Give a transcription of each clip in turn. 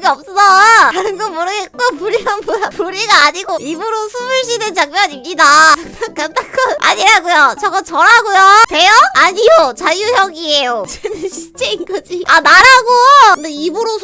기억이 없어. 다른 건 모르겠고 불이만 보여. 불이가 아니고 입으로 숨을 쉬는 장면입니다. 잠깐 아니라고요. 저거 저라고요. 돼요? 아니요. 자유형이에요. 쟤는 시체인 거지. 아 나라고. 근데 입으로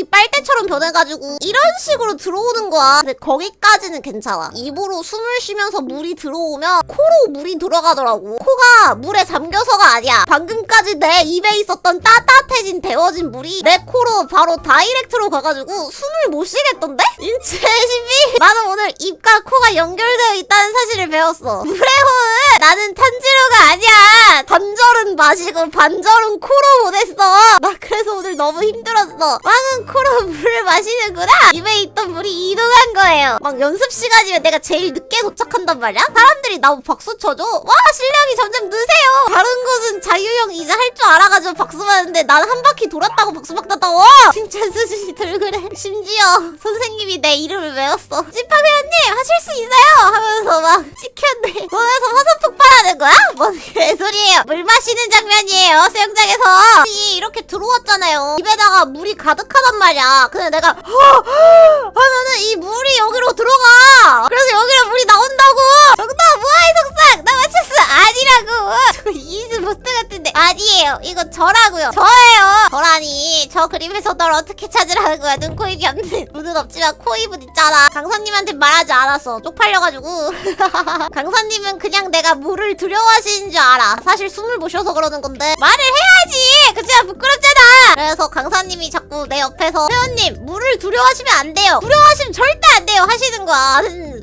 입이 빨대처럼 변해가지고 이런 식으로 들어오는 거야. 근데 거기까지는 괜찮아. 입으로 숨을 쉬면서 물이 들어오면 코로 물이 들어가더라고. 코가 물에 잠겨서가 아니야. 방금까지 내 입에 있었던 따뜻해진 데워진 물이 내 코로 바로 다이렉트로 가가지고 숨을 못 쉬겠던데? 인체 심이 나는 오늘 입과 코가 연결되어 있다는 사실을 배웠어. 물의 호흡 나는 탄지로가 아니야. 반절은 마시고 반절은 코로 보냈어. 나 그래서 오늘 너무 힘들었어. 왕은 코로 물을 마시는구나. 입에 있던 물이 이동한 거예요. 막 연습 시간이면 내가 제일 늦게 도착한단 말이야. 사람들이 나보고 박수 쳐줘. 와 실력이 점점 느세요. 다른 곳은 자유형 이제 할 줄 알아가지고 박수 받는데 난 한 바퀴 돌았다고 박수 받았다고. 칭찬 수준이 덜 그래. 심지어 선생님이 내 이름을 외웠어. 찌파 회원님 하실 수 있어요. 하면서 막 찍혔네. 화산 폭발 하는 거야? 뭔 개소리예요. 물 마시는 장면이에요. 수영장에서. 이 이렇게 들어왔잖아요. 입에다가 물이 가득하단 말이야. 근데 내가 하면은 이 물이 여기로 들어가. 그래서 여기로 물이 나온다고. 정답 무아의 속삭. 나 맞췄어. 아니라고. 저 이즈 모스 같은데 아니에요. 이거 저라고요. 저예요. 저라니. 저 그림에서 널 어떻게 찾으라는 거야. 눈, 코, 입이 없는. 눈은 없지만 코, 입은 있잖아. 강사님한테 말하지 않았어. 쪽팔려가지고. 강사님은 그냥 내가 물을 두려워하시는 줄 알아. 사실 숨을 못 쉬어서 그러는 건데 말을 해야지. 그치만 부끄럽잖아. 그래서 강사님이 자꾸 내 옆에서 회원님 물을 두려워하시면 안 돼요. 두려워하시면 절대 안 돼요. 하시는 거야.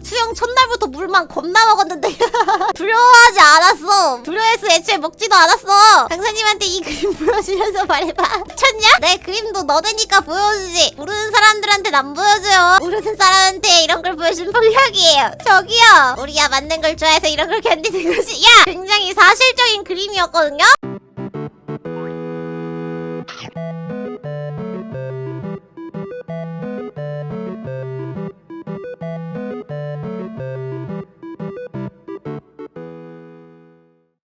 음, 수영 첫날부터 물만 겁나 먹었는데 두려워하지 않았어. 두려워해서 애초에 먹지도 않았어. 강사님한테 이 그림 보여주면서 말해봐. 미쳤냐? 내 그림도 너네니까 보여주지. 모르는 사람들한테 안 보여줘요. 모르는 사람한테 이런 걸 보여주면 폭력이에요. 저기요. 우리야 만든 걸 좋아해서 이런 걸 견디는 거지. 야! 굉장히 사실적인 그림이었거든요?